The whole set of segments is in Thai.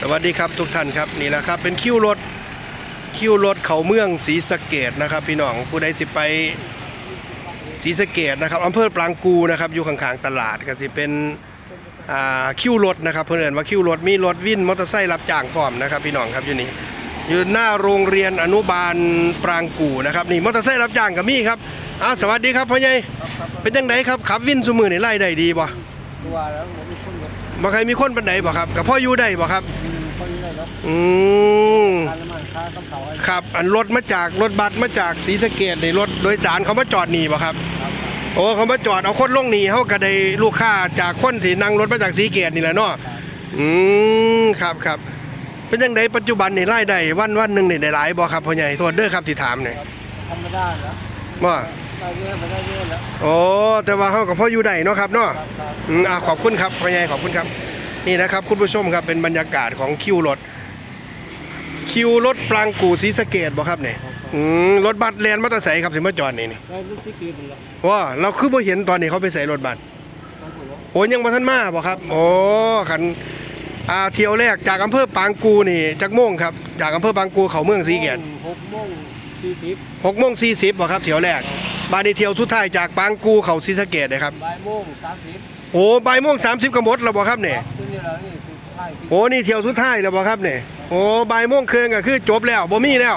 สวัสดีครับทุกท่านครับนี่แหละครับเป็นคิวรถคิวรถเขาเมืองศรีสะเกดนะครับพี่น้องผู้ใดสิไปศรีสะเกดนะครับอำเภอปรางกูนะครับอยู่ข้างๆตลาดก็สิเป็นคิวรถนะครับเพื่อนเอนว่าคิวรถมีรถวินมอเตอร์ไซค์รับจ้างพร้อมนะครับพี่น้องครับอยู่นี่อยู่หน้าโรงเรียนอนุบาลปรางกูนะครับนี่มอเตอร์ไซค์รับจ้างกับมี่ครับอ้าวสวัสดีครับพ่อใหญ่เป็นจังไดครับขับวินสมือนี่ไล่ได้ดีบ่ตัวแล้วผม บบบ่ใครมีคนปันไดบ่ครับกับพ่ออยู่ได้บ่ครับอืมคนนี้เลยเนาะอืมค่าน้ำมันค่าต้องเผาให้ครับ อันรถมาจากรถบัสมาจากศรีสะเกดในรถโดยสารเขามาจอดหนีบ่ครับ ครับโอ้เขามาจอดเอาคนลงหนีเขาก็ได้ลูกค้าจากคนที่นั่งรถมาจากศรีสะเกดนี่แหละเนาะอืมครับครับเป็นยังไงปัจจุบันนี่รายได้วันวันหนึ่งนี่ได้หลายบ่ครับพ่อใหญ่โทษเด้อครับที่ถามเนี่ยธรรมดาแล้วว่า ได้เยอะไปได้เยอะแล้วโอ้แต่ว่าเขากับพ่ออยู่ได้เนาะครับเนาะครับครับอืมอะขอบคุณครับพ่อใหญ่ขอบคุณครับ นี่นะครับคุณผู้ชมครับเป็นบรรยากาศของคิวรถ คิวรถปรางกูศรีสะเกดบ่ครับเนี่ยอืมรถบัสแลนด์มอเตอร์ไซค์ครับสิมาจอดนี่นี่ได้รู้สึกดีดีแล้วว่าเราคือบ่เห็นตอนนี้เขาไปใส่รถบัสครับผมโอ้ยังบ่ทันมาบ่ครับ โอ้ขันอ่าเที่ยวแรกจากอำเภอปางกูนี่จากโมงครับจากอำเภอปางกูเข้าเมืองศรีเกตหกโมงสี่สิบ6โมง40บ่ครับเที่ยวแรก บาดนี้เที่ยวสุดท้ายจากปางกูเข้าศรีสะเกษนะครับบ่ายโมงสามสิบโอ้บ่ายโมง30ก็หมดแล้วบ่ครับเนี่ยขึ้นนี่แล้วนี่คือใช่ที่โอ้นี่เที่ยวสุดท้ายแล้วบ่ครับเนี่ยโอ้บ่ายโมงครึ่งก็คือจบแล้วบ่มีแล้ว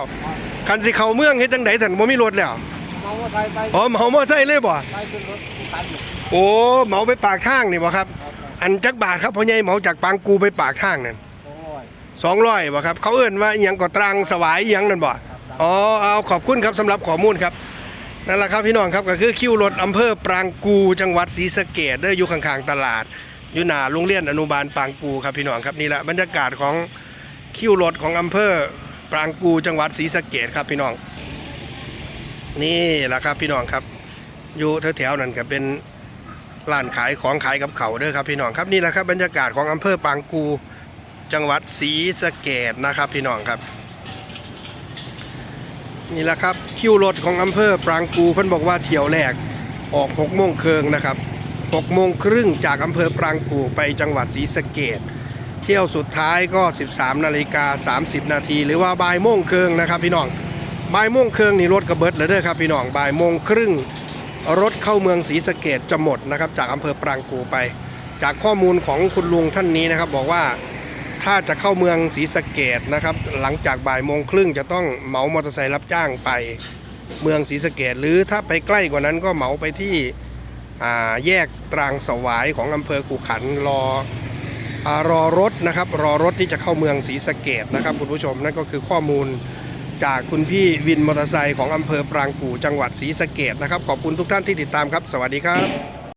คันสิเข้าเมืองเฮ็ดจังได๋ซั่นบ่มีรถแล้วเมาว่าไทยไปอ๋อเหมามอไซค์เลยบ่ไปขึ้นรถที่ตันอยู่โอ้เหมาไปปากทางนี่บ่ครับครับครับ อันจักบาทครับพ่อใหญ่เหมาจากปางกูไปปากทางนั่นสองร้อยสองร้อยบ่ครับ เขาเอิ่นว่าอหยังก็ตรังสวายอหยังนั่นบ่อ๋อเอาขอบคุณครับสำหรับข้อมูลครับ นั่นแหละครับพี่น้องครับก็คือคิวรถอำเภอปรางกูจังหวัดศรีสะเกดเด้ออยู่ข้างๆตลาดอยู่หน้าโรงเรียนอนุบาลปรางกูครับพี่น้องครับนี่แหละบรรยากาศของคิวรถของอำเภอปรางกูจังหวัดศรีสะเกดครับพี่น้อง นี่แหละครับพี่น้องครับ อยู่แถวๆนั้นก็เป็นร้านขายของขายกับเขาเด้อครับพี่น้องครับนี่แหละครับบรรยากาศของอำเภอปรางกูจังหวัดศรีสะเกดนะครับพี่น้องครับ นี่แหละครับคิวรถของอำเภอปรางกูเพิ่นบอกว่าเที่ยวแรกออก6โมงเครึ่งนะครับ6โมงครึ่งจากอำเภอปรางกูไปจังหวัดศรีสะเกดเที่ยวสุดท้ายก็ 13นาฬิกา30 นาทีหรือว่าบ่ายโมงเครึ่งนะครับพี่น้องบ่ายโมงเครึ่งนี่รถกระเบิดเลยเด้อครับพี่น้องบ่ายโมงครึ่งรถเข้าเมืองศรีสะเกดจะหมดนะครับจากอำเภอปรางกูไป จากข้อมูลของคุณลุงท่านนี้นะครับบอกว่า ถ้าจะเข้าเมืองศรีสะเกดนะครับ หลังจากบ่ายโมงครึ่งจะต้องเหมามอเตอร์ไซค์รับจ้างไปเมืองศรีสะเกดหรือถ้าไปใกล้กว่านั้นก็เหมาไปที่แยกตรางสวายของอำเภอขุขันรออรอรถนะครับ รอรถที่จะเข้าเมืองศรีสะเกดนะครับคุณผู้ชมนั่นก็คือข้อมูลจากคุณพี่วินมอเตอร์ไซค์ของอำเภอปรางกู่จังหวัดศรีสะเกดนะครับ ขอบคุณทุกท่านที่ติดตามครับ สวัสดีครับ